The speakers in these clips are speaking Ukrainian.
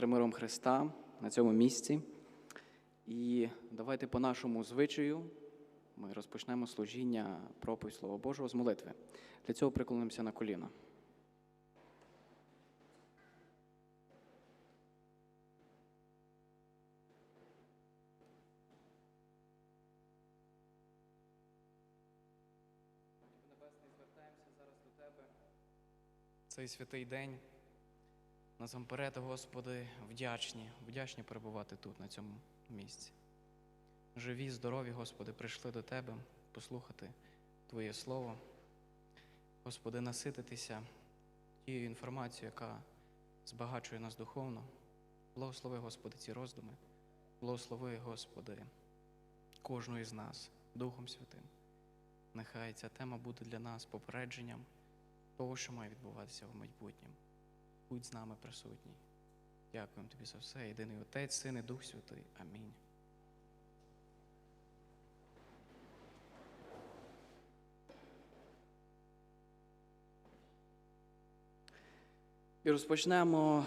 тримиром Христа на цьому місці. І давайте по нашому звичаю ми розпочнемо служіння проповідь Слова Божого з молитви. Для цього приклонимося на коліна. Звертаємося зараз до Тебе. Цей святий день. Насамперед, Господи, вдячні, вдячні перебувати тут, на цьому місці. Живі, здорові, Господи, прийшли до Тебе послухати Твоє Слово. Господи, насититися тією інформацією, яка збагачує нас духовно. Благослови, Господи, ці роздуми. Благослови, Господи, кожного із нас Духом Святим. Нехай ця тема буде для нас попередженням того, що має відбуватися в майбутньому. Будь з нами присутній. Дякуємо тобі за все. Єдиний Отець, Син і Дух Святий. Амінь. І розпочнемо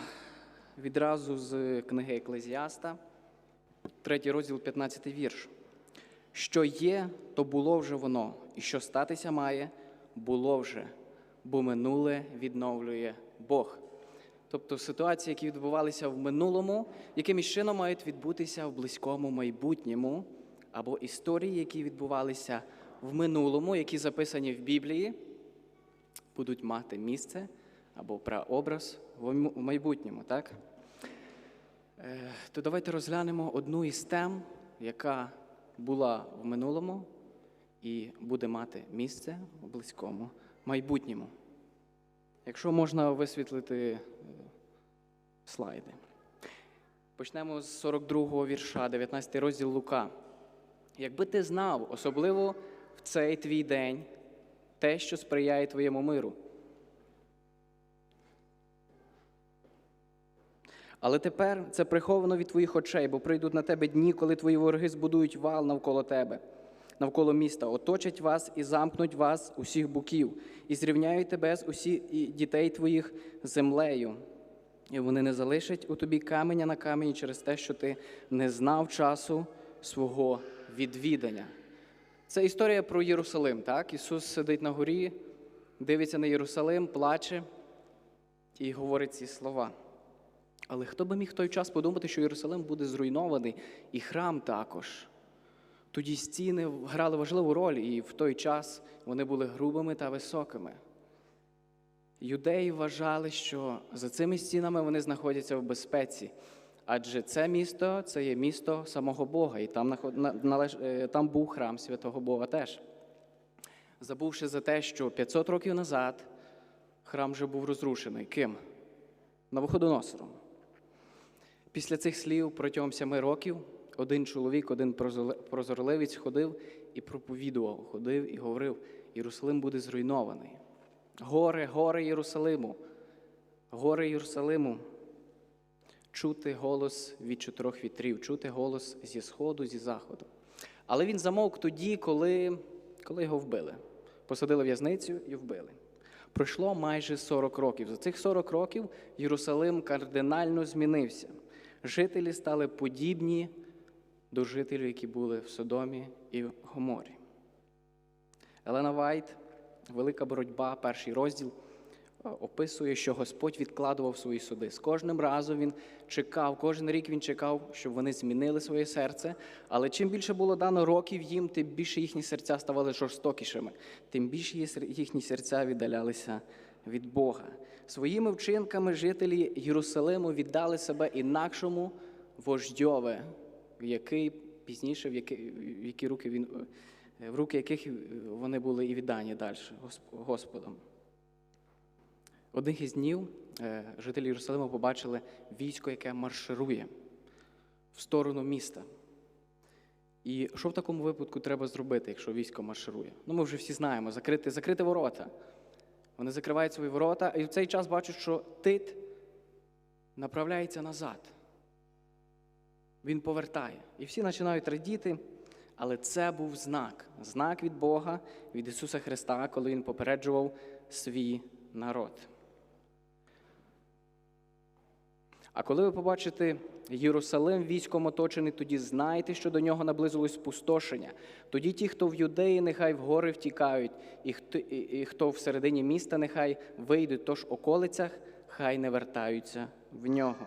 відразу з книги Еклезіаста, третій розділ, 15 вірш. Що є, то було вже воно, і що статися має, було вже, бо минуле відновлює Бог. Тобто ситуації, які відбувалися в минулому, якимось чином мають відбутися в близькому майбутньому, або історії, які відбувалися в минулому, які записані в Біблії, будуть мати місце або прообраз в майбутньому. Так? Е, То давайте розглянемо одну із тем, яка була в минулому і буде мати місце у близькому майбутньому. Якщо можна висвітлити е, слайди. Почнемо з 42 го вірша, 19 розділ Лука. Якби ти знав, особливо в цей твій день, те, що сприяє твоєму миру. Але тепер це приховано від твоїх очей, бо прийдуть на тебе дні, коли твої вороги збудують вал навколо тебе, навколо міста, оточать вас і замкнуть вас усіх боків, і зрівняють тебе з усіх дітей твоїх землею. І вони не залишать у тобі каменя на камені через те, що ти не знав часу свого відвідання. Це історія про Єрусалим. Так? Ісус сидить на горі, дивиться на Єрусалим, плаче і говорить ці слова. Але хто би міг той час подумати, що Єрусалим буде зруйнований, і храм також. Тоді стіни грали важливу роль, і в той час вони були грубими та високими. Юдеї вважали, що за цими стінами вони знаходяться в безпеці, адже це місто це є місто самого Бога, і там, там був храм святого Бога теж. Забувши за те, що 500 років назад храм вже був розрушений. Ким? Навуходоносором. Після цих слів протягом семи років один чоловік, один прозорливець ходив і проповідував, ходив і говорив: Єрусалим буде зруйнований. Горе, горе Єрусалиму, горе Єрусалиму. Чути голос від чотирьох вітрів, чути голос зі сходу, зі заходу. Але він замовк тоді, коли, коли його вбили. Посадили в'язницю і вбили. Пройшло майже 40 років. За цих 40 років Єрусалим кардинально змінився. Жителі стали подібні до жителів, які були в Содомі і в Гоморі. Елена Вайт, велика боротьба, перший розділ, описує, що Господь відкладував свої суди. З кожним разом він чекав, кожен рік він чекав, щоб вони змінили своє серце. Але чим більше було дано років їм, тим більше їхні серця ставали жорстокішими, тим більше їхні серця віддалялися від Бога. Своїми вчинками жителі Єрусалиму віддали себе інакшому вождьове, який пізніше, в які, в які руки він, в руки яких вони були і віддані далі Господом. Одних із днів жителі Єрусалиму побачили військо, яке марширує в сторону міста. І що в такому випадку треба зробити, якщо військо марширує? Ну, ми вже всі знаємо, закрити, закрити ворота. Вони закривають свої ворота, і в цей час бачать, що тит направляється назад. Він повертає. І всі починають радіти, але це був знак, знак від Бога, від Ісуса Христа, коли Він попереджував свій народ. А коли ви побачите Єрусалим військом оточений, тоді знайте, що до нього наблизилось спустошення. Тоді ті, хто в юдеї, нехай в гори втікають, і хто, і, і хто всередині міста, нехай вийдуть, тож околицях хай не вертаються в нього.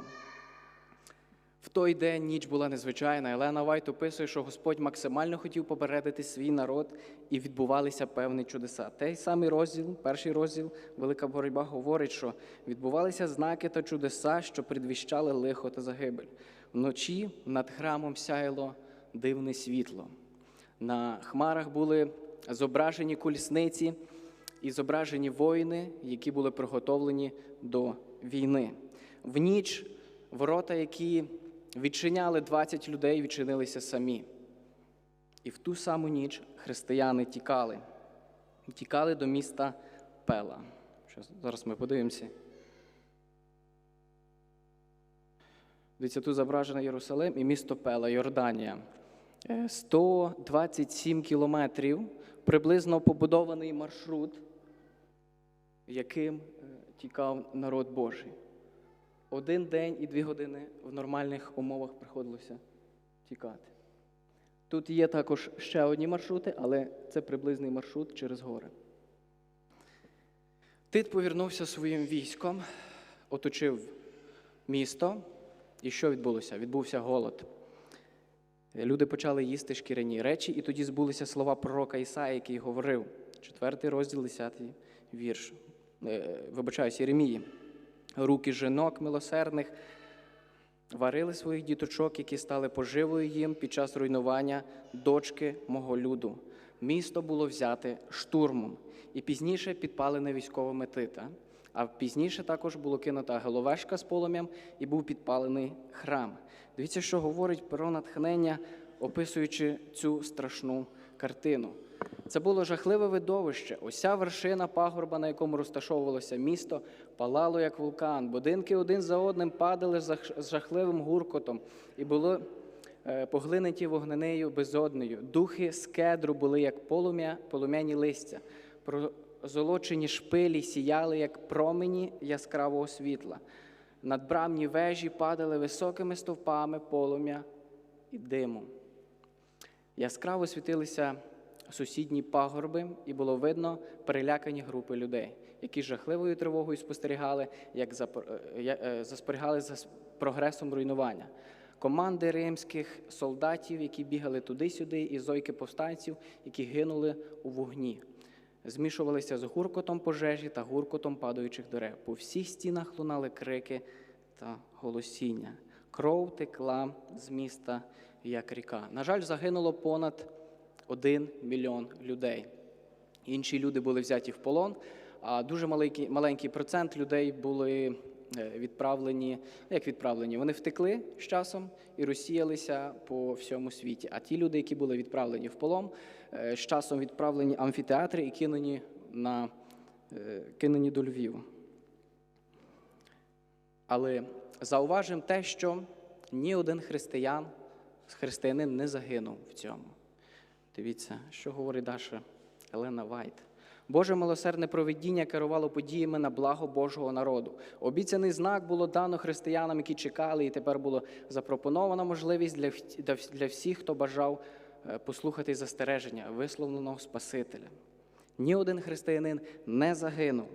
В той день ніч була незвичайна. Елена Вайт описує, що Господь максимально хотів попередити свій народ, і відбувалися певні чудеса. Той самий розділ, перший розділ, велика боротьба говорить, що відбувалися знаки та чудеса, що предвіщали лихо та загибель. Вночі над храмом сяяло дивне світло. На хмарах були зображені колісниці і зображені воїни, які були приготовлені до війни. В ніч ворота, які відчиняли 20 людей, відчинилися самі. І в ту саму ніч християни тікали, тікали до міста Пела. Щас, зараз ми подивимося. Дивіться, тут зображено Єрусалим і місто Пела, Йорданія. Е, 127 кілометрів, приблизно побудований маршрут, яким е, тікав народ Божий. Один день і дві години в нормальних умовах приходилося тікати. Тут є також ще одні маршрути, але це приблизний маршрут через гори. Тит повернувся своїм військом, оточив місто. І що відбулося? Відбувся голод. Люди почали їсти шкіряні речі, і тоді збулися слова пророка Ісаї, який говорив, четвертий розділ, десятий вірш. Е, Вибачаюсь, Єремії. Руки жінок милосердних варили своїх діточок, які стали поживою їм під час руйнування дочки мого люду. Місто було взяте штурмом і пізніше підпалене військовими тита. А пізніше також було кинута головешка з полум'ям і був підпалений храм. Дивіться, що говорить перо натхнення, описуючи цю страшну картину. Це було жахливе видовище. Ося вершина пагорба, на якому розташовувалося місто, палало як вулкан. Будинки один за одним падали з жахливим гуркотом і були е, поглинуті вогненею безоднею. Духи з кедру були як полум'я, полум'яні листя. Прозолочені шпилі сіяли, як промені яскравого світла. Надбрамні вежі падали високими стовпами полум'я і диму. Яскраво світилися сусідні пагорби, і було видно перелякані групи людей, які жахливою тривогою спостерігали, як е, е, заспостерігали за прогресом руйнування. Команди римських солдатів, які бігали туди-сюди, і зойки повстанців, які гинули у вогні, змішувалися з гуркотом пожежі та гуркотом падаючих дерев. По всіх стінах лунали крики та голосіння. Кров текла з міста, як ріка. На жаль, загинуло понад один мільйон людей. Інші люди були взяті в полон, а дуже маленький, маленький процент людей були е, відправлені. ну, Як відправлені? Вони втекли з часом і розсіялися по всьому світі. А ті люди, які були відправлені в полон, е, з часом відправлені амфітеатри і кинені, на, е, кинені до Львіву. Але зауважимо те, що ні один християн, християнин не загинув в цьому. Дивіться, що говорить Даша Елена Вайт. Боже милосердне провидіння керувало подіями на благо Божого народу. Обіцяний знак було дано християнам, які чекали, і тепер було запропонована можливість для, для всіх, хто бажав е, послухати застереження, висловленого Спасителя. Ні один християнин не загинув.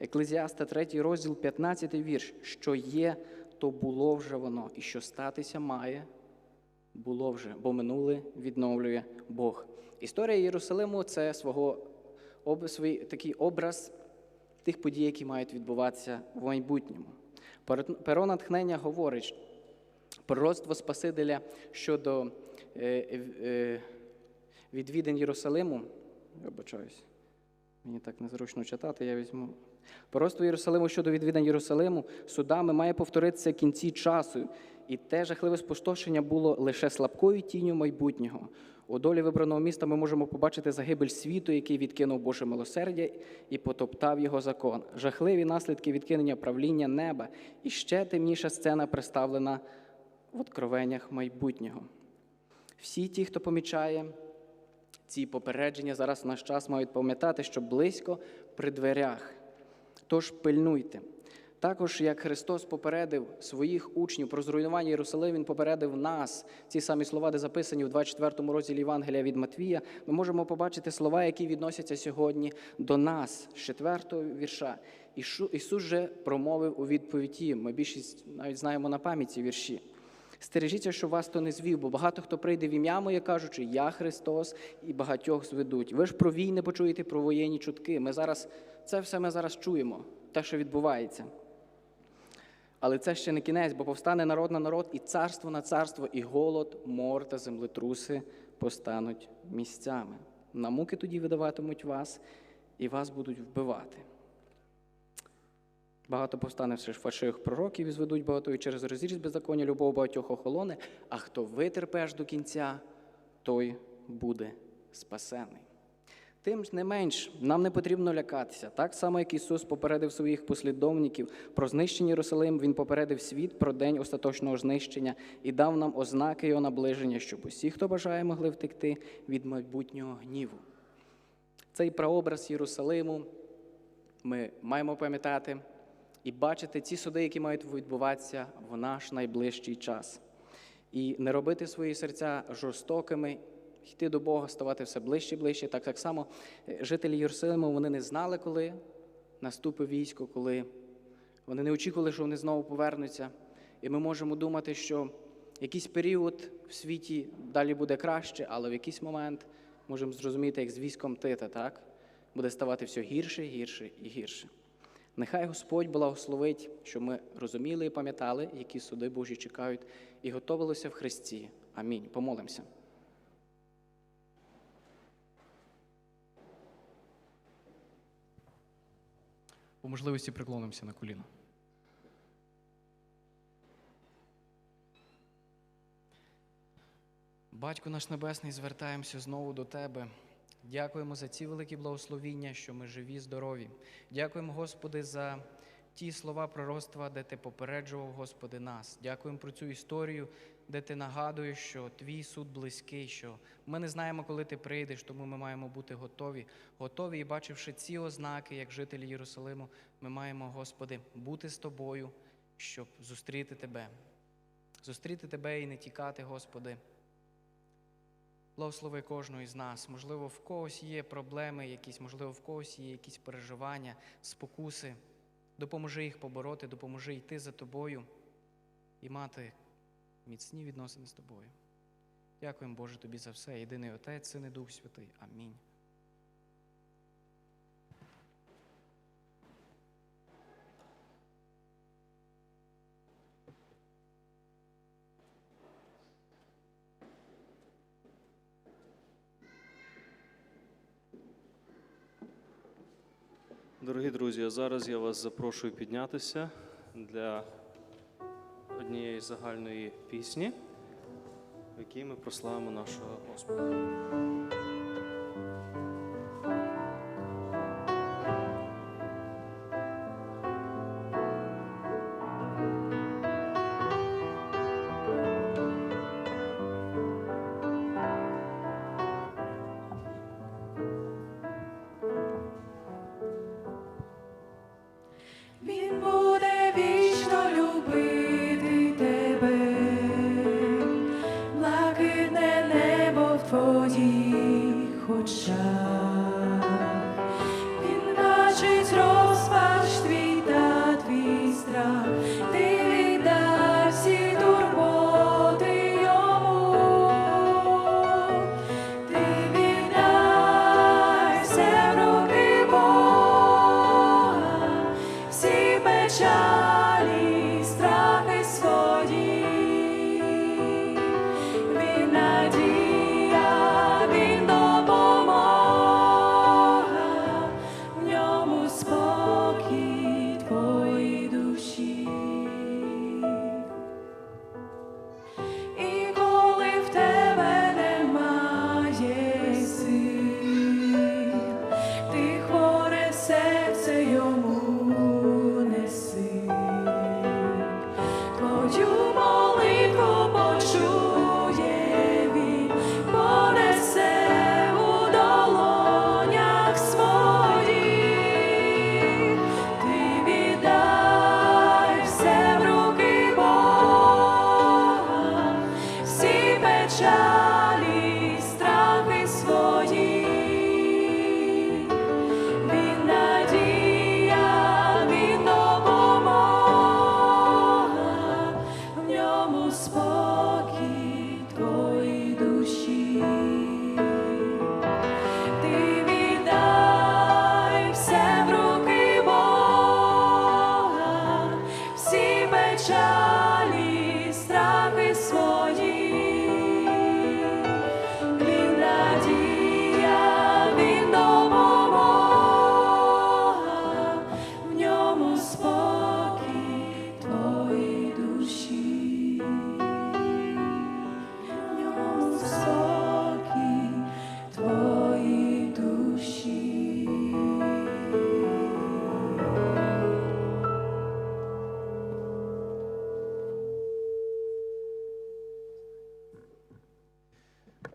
Еклезіаста 3 розділ, 15 вірш. Що є, то було вже воно, і що статися має, було вже, бо минуле відновлює Бог. Історія Єрусалиму це свого свій такий образ тих подій, які мають відбуватися в майбутньому. Перо- натхнення говорить пророцтво Спасителя щодо е, е, відвідин Єрусалиму. Вибачаюсь, мені так незручно читати, я візьму. Пророцтво Єрусалиму щодо відвідань Єрусалиму судами має повторитися кінці часу, і те жахливе спустошення було лише слабкою тінню майбутнього. У долі вибраного міста ми можемо побачити загибель світу, який відкинув Боже милосердя і потоптав його закон. Жахливі наслідки відкинення правління неба, і ще темніша сцена представлена в откровеннях майбутнього. Всі ті, хто помічає ці попередження, зараз в наш час мають пам'ятати, що близько при дверях. Тож пильнуйте. Також, як Христос попередив своїх учнів про зруйнування Єрусалиму, Він попередив нас. Ці самі слова, де записані в 24 розділі Євангелія від Матвія, ми можемо побачити слова, які відносяться сьогодні до нас, з 4 вірша. Ісус же промовив у відповідь їм. Ми більшість навіть знаємо на пам'ять ці вірші. Стережіться, що вас то не звів, бо багато хто прийде в ім'я моє, кажучи, я Христос, і багатьох зведуть. Ви ж про війни почуєте, про воєнні чутки. Ми зараз це все ми зараз чуємо, те, що відбувається. Але це ще не кінець, бо повстане народ на народ, і царство на царство, і голод, мор та землетруси постануть місцями. На муки тоді видаватимуть вас, і вас будуть вбивати. Багато повстане все ж фальшивих пророків і зведуть багато і через розріз беззаконня любов багатьох охолоне, а хто витерпе аж до кінця, той буде спасений. Тим ж не менш, нам не потрібно лякатися. Так само, як Ісус попередив своїх послідовників про знищення Єрусалим, Він попередив світ про день остаточного знищення і дав нам ознаки його наближення, щоб усі, хто бажає, могли втекти від майбутнього гніву. Цей прообраз Єрусалиму ми маємо пам'ятати і бачити ці суди, які мають відбуватися в наш найближчий час. І не робити свої серця жорстокими, йти до Бога, ставати все ближче і ближче. Так, так само е, жителі Єрусалиму вони не знали, коли наступить військо, коли вони не очікували, що вони знову повернуться. І ми можемо думати, що якийсь період в світі далі буде краще, але в якийсь момент можемо зрозуміти, як з військом Тита, так? Буде ставати все гірше, гірше і гірше. Нехай Господь благословить, щоб ми розуміли і пам'ятали, які суди Божі чекають, і готовилися в Христі. Амінь. Помолимося. По можливості приклонимося на коліна. Батько наш Небесний, звертаємося знову до Тебе. Дякуємо за ці великі благословіння, що ми живі, здорові. Дякуємо, Господи, за ті слова пророцтва, де Ти попереджував, Господи, нас. Дякуємо про цю історію, де Ти нагадуєш, що Твій суд близький, що ми не знаємо, коли Ти прийдеш, тому ми маємо бути готові. Готові і бачивши ці ознаки, як жителі Єрусалиму, ми маємо, Господи, бути з Тобою, щоб зустріти Тебе. Зустріти Тебе і не тікати, Господи. Благослови кожного із нас. Можливо, в когось є проблеми якісь, можливо, в когось є якісь переживання, спокуси. Допоможи їх побороти, допоможи йти за тобою і мати міцні відносини з тобою. Дякуємо, Боже, тобі за все. Єдиний Отець, Син і Дух Святий. Амінь. Дорогі друзі, а зараз я вас запрошую піднятися для однієї загальної пісні, в якій ми прославимо нашого Господа.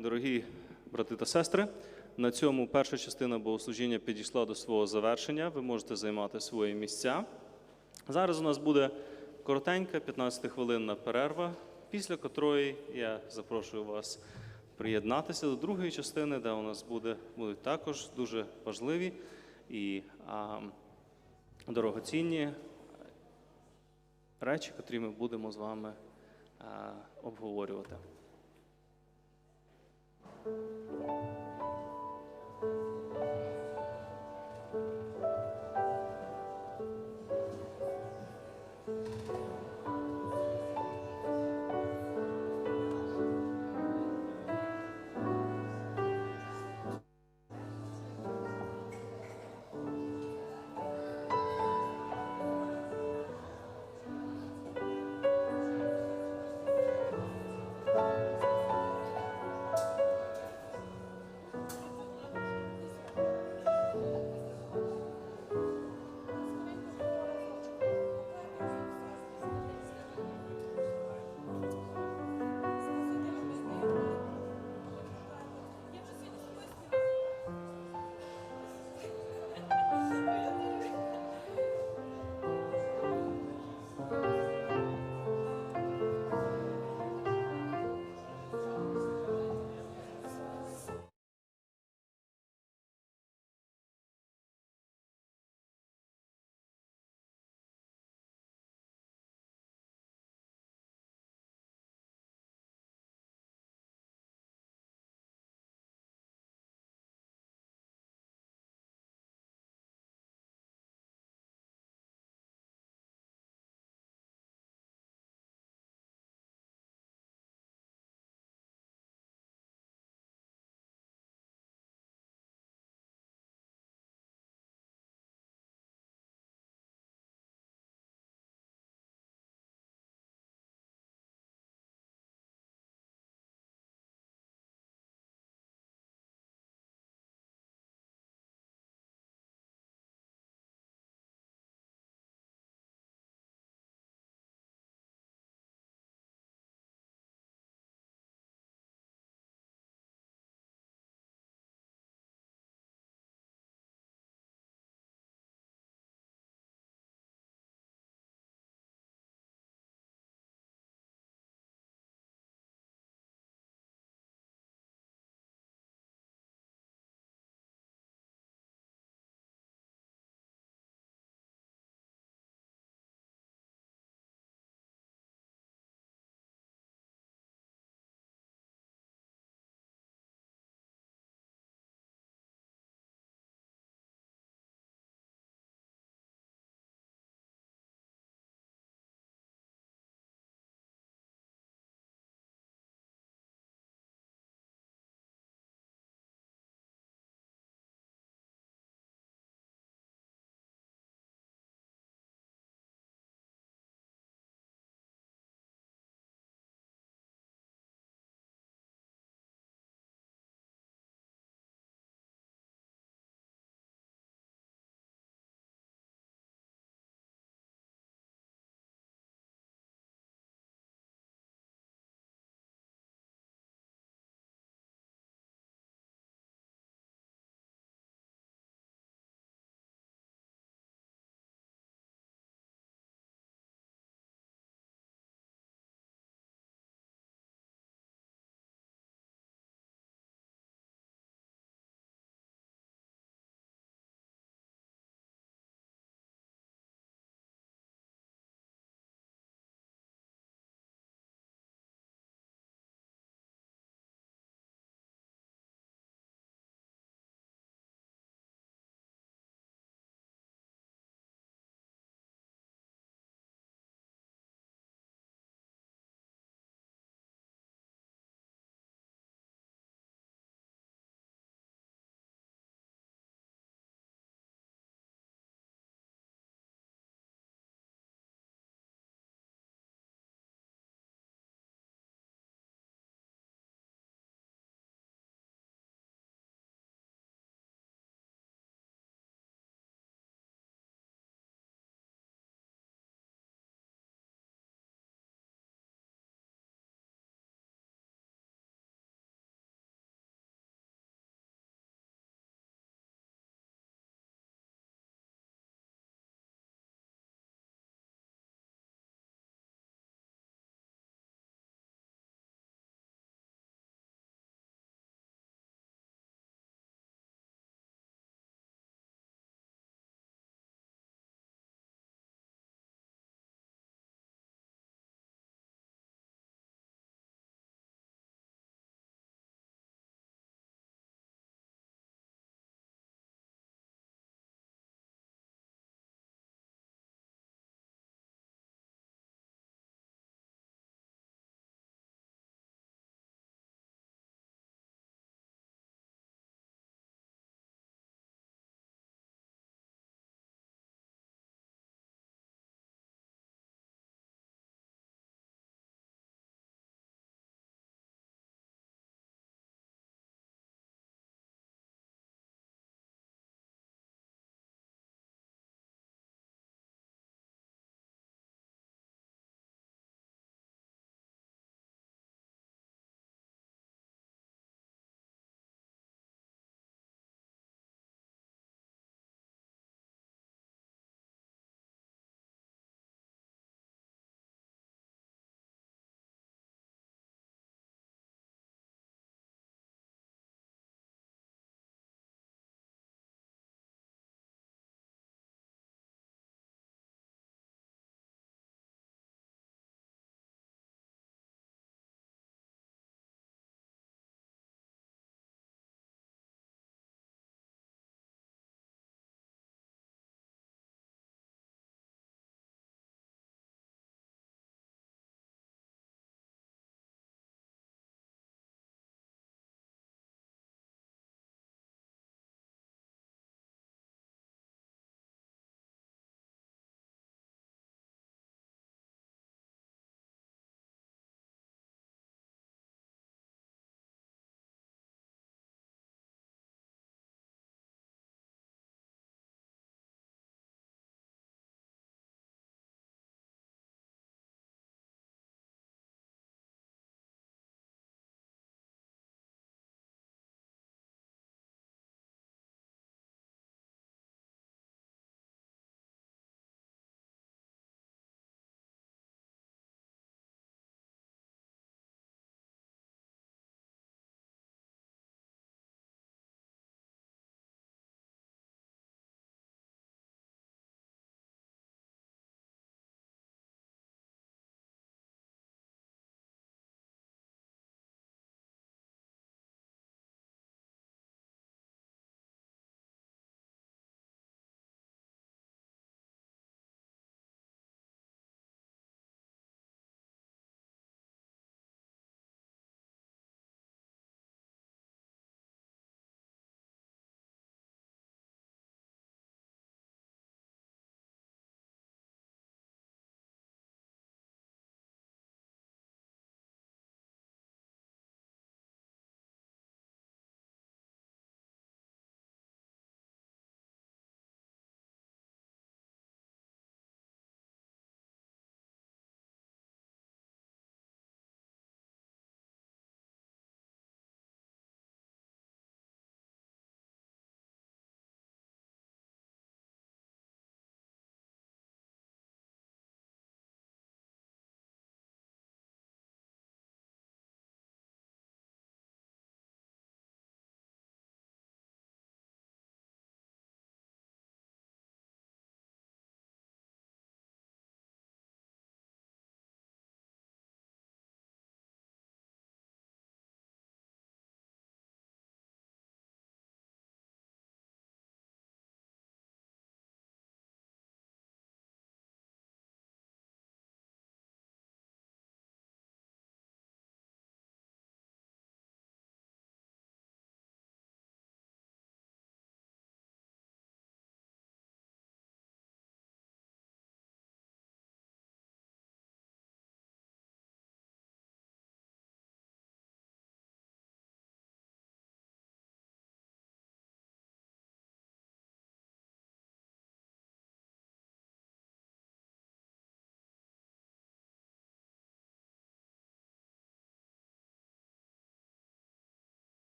Дорогі брати та сестри, на цьому перша частина богослужіння підійшла до свого завершення. Ви можете займати свої місця. Зараз у нас буде коротенька 15-хвилинна перерва, після котрої я запрошую вас приєднатися до другої частини, де у нас буде, будуть також дуже важливі і а, дорогоцінні речі, котрі ми будемо з вами а, обговорювати. うん。